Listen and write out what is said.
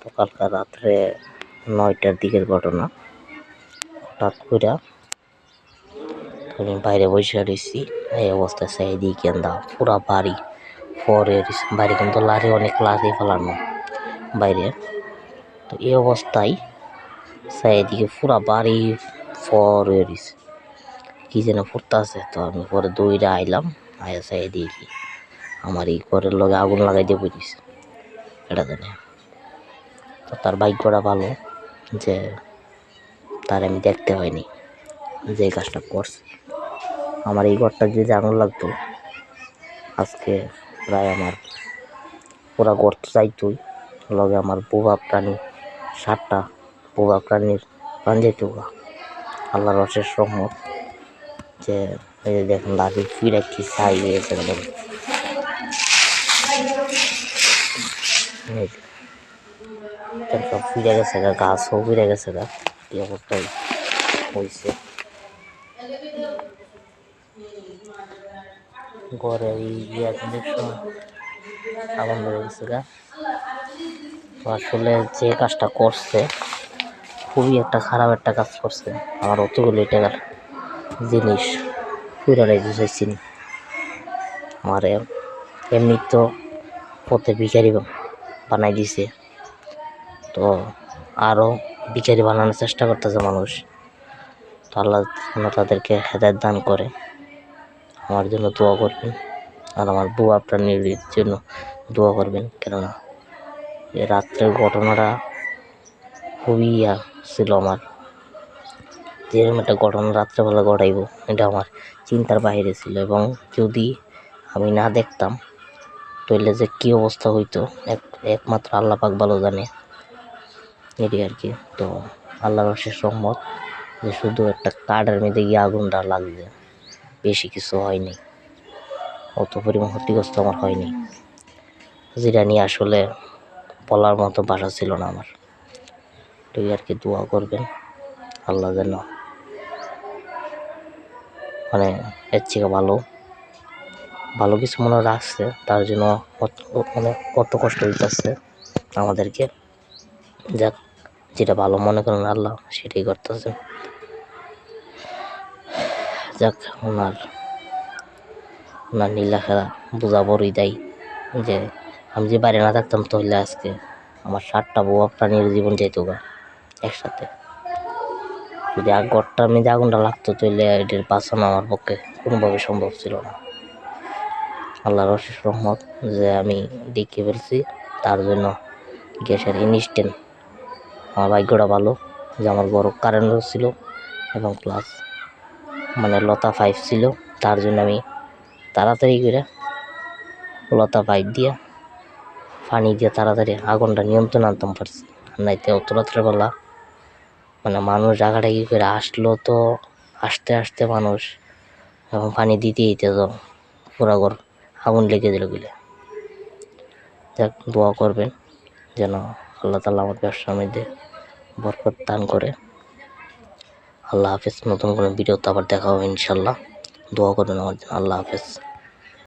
তো কালকা রাত্রে নয়টার দিকের ঘটনা। হঠাৎ করে আমি বাইরে বসে রয়েছি এই অবস্থায় সেই দিকে কেন্দা পুরা বাড়ি ফরে বাড়ি কিন্তু লারি অনেক লারি ফেলানো বাইরে। তো এই অবস্থায় সেই দিকে পুরা বাড়ি ফরে রয়েছে কি যেন ফুটতেছে। তো আমি পরে দৌড়ে আইলাম, আয়া সেই দিকে আমার এই ঘরের লগে আগুন লাগাই দিয়ে বুঝিস এটা জানে। তো তার ভাগ্যটা ভালো যে তার আমি দেখতে হয়নি যে এই কাজটা করছে। আমার এই ঘরটা যদি আগুন লাগতো, আজকে প্রায় আমার পুরা ঘর তো চাইতোই লগে আমার বোবা প্রাণী, সাতটা বোবা প্রাণীর প্রাণ যেত আল্লাহর অশেষ রহমত যে এই যে দেখেন, লাঠি ফিরে কি ছাই হয়েছে ফিরে গেছে গা গাছও ফিরে গেছে গা। এই অবস্থায় হয়েছে ঘরে আগুন ধরে গেছে গা। আসলে যে কাজটা করছে, খুবই একটা খারাপ একটা কাজ করছে। আমার অতগুলো টাকার জিনিস পুরাটাই বুঝাইছি আমার এমনি তো পথে ভিখারি বানাই দিছে। তো আরও ভিখারি বানানোর চেষ্টা করতেছে মানুষ। তো আল্লাহ তাদেরকে হেদায়ত দান করে। আমার জন্য দোয়া করবেন। আর আমার বুয়া প্রাণীর জন্য দোয়া করবেন। কেননা রাত্রের ঘটনাটা খুবই ইয়া ছিল আমার। যেরকম একটা ঘটনা রাত্রেবেলা ঘটাইব, এটা আমার চিন্তার বাইরে ছিল। এবং যদি আমি না দেখতাম তাহলে যে কী অবস্থা হইতো? এক, একমাত্র আল্লাহ পাক ভালো জানে। এটি আর কি। তো আল্লাহর অশেষ রহমত যে শুধু একটা কাঠের মধ্যে গিয়ে আগুনটা লাগবে বেশি কিছু হয়নি। অত পরিমাণ ক্ষতিগ্রস্ত আমার হয়নি। যেটা নিয়ে আসলে বলার মতো ভাষা ছিল না আমার। তো আর কি দোয়া করবেন। আল্লাহ যেন মানে এর থেকে ভালো ভালো কিছু মনে রাখছে, তার জন্য মানে কত কষ্ট হইতেছে আমাদেরকে। যাক, যেটা ভালো মনে করেন আল্লাহ, সেটাই করতেছে। যাক, ওনার ওনার নীলাখেলা বোঝা বড়ই দেয় যে আমি যে বাইরে না থাকতাম তাহলে আজকে আমার সাতটা বউ প্রাণীর জীবন যেত গা একসাথে। যদি আগ আমি যে আগুনটা লাগতো তাহলে এটির বাঁচানো আমার পক্ষে কোনোভাবে সম্ভব ছিল না। আল্লাহর অশেষ রহমত যে আমি দেখে ফেলছি, তার জন্য গ্যাসের ইনস্ট্যান্ট আমার ভাগ্যটা ভালো, যে আমার বড় কারেন্টও ছিল এবং প্লাস মানে লতা পাইপ ছিল, তার জন্য আমি তাড়াতাড়ি করে লতা পাইপ দিয়ে পানি দিয়ে তাড়াতাড়ি আগুনটা নিয়ন্ত্রণ আনতাম পারছি নাইতে অত রাত্রেবেলা মানে মানুষ ডাকাডাকি করে আসলো তো, আসতে আসতে মানুষ এবং পানি দিতে দিতে তো পুরা ঘর আগুন লেগে দিল গেলে। যাক, দোয়া করবেন যেন আল্লাহ তালা আমার ব্যবসার মধ্যে বরকত দান করে। আল্লাহ হাফেজ, নতুন কোনো ভিডিওতে আবার দেখা হবে ইনশাল্লাহ দোয়া করবেন আমার জন্য। আল্লাহ হাফেজ।